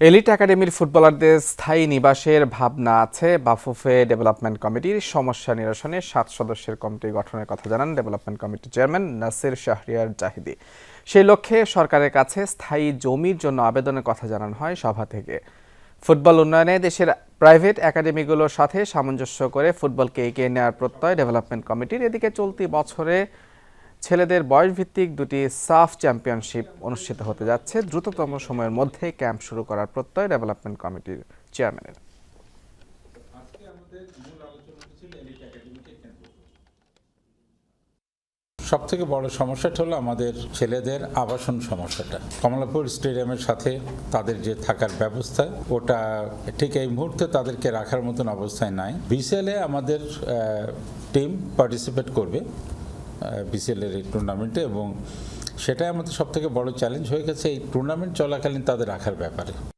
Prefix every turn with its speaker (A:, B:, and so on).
A: Elite একাডেমির ফুটবলারদের স্থায়ী নিবাসের ভাবনা আছে। বাফুফে ডেভেলপমেন্ট কমিটির সমস্যা নিরসনে সাত সদস্যের কমিটি গঠনের কথা জানান ডেভেলপমেন্ট কমিটির চেয়ারম্যান নাসির শাহরিয়ার জাহিদি। সেই লক্ষ্যে সরকারের কাছে স্থায়ী জমির জন্য আবেদনের কথা জানানো হয় সভা থেকে। ফুটবল উন্নয়নে দেশের প্রাইভেট একাডেমিগুলোর সাথে সামঞ্জস্য করে ফুটবলকে এগিয়ে নেওয়ার প্রত্যয় ডেভেলপমেন্ট কমিটির। এদিকে চলতি বছরে ছেলেদের বয়সভিত্তিক দুটি সাফ চ্যাম্পিয়নশিপ অনুষ্ঠিত হতে যাচ্ছে। দ্রুততম সময়ের মধ্যে ক্যাম্প শুরু করার প্রত্যয় ডেভেলপমেন্ট কমিটির চেয়ারম্যানের।
B: সব থেকে বড় সমস্যাটা হলো আমাদের ছেলেদের আবাসন সমস্যাটা। কমলাপুর স্টেডিয়ামের সাথে তাদের যে থাকার ব্যবস্থা, ওটা ঠিক এই মুহূর্তে তাদেরকে রাখার মতন অবস্থায় নাই। বিসিএলে আমাদের টিম পার্টিসিপেট করবে। বিসিএলের এই টুর্নামেন্টে এবং সেটাই আমাদের সবথেকে বড় চ্যালেঞ্জ হয়ে গেছে। এই টুর্নামেন্ট চলাকালীন তাদের রাখার ব্যাপারে।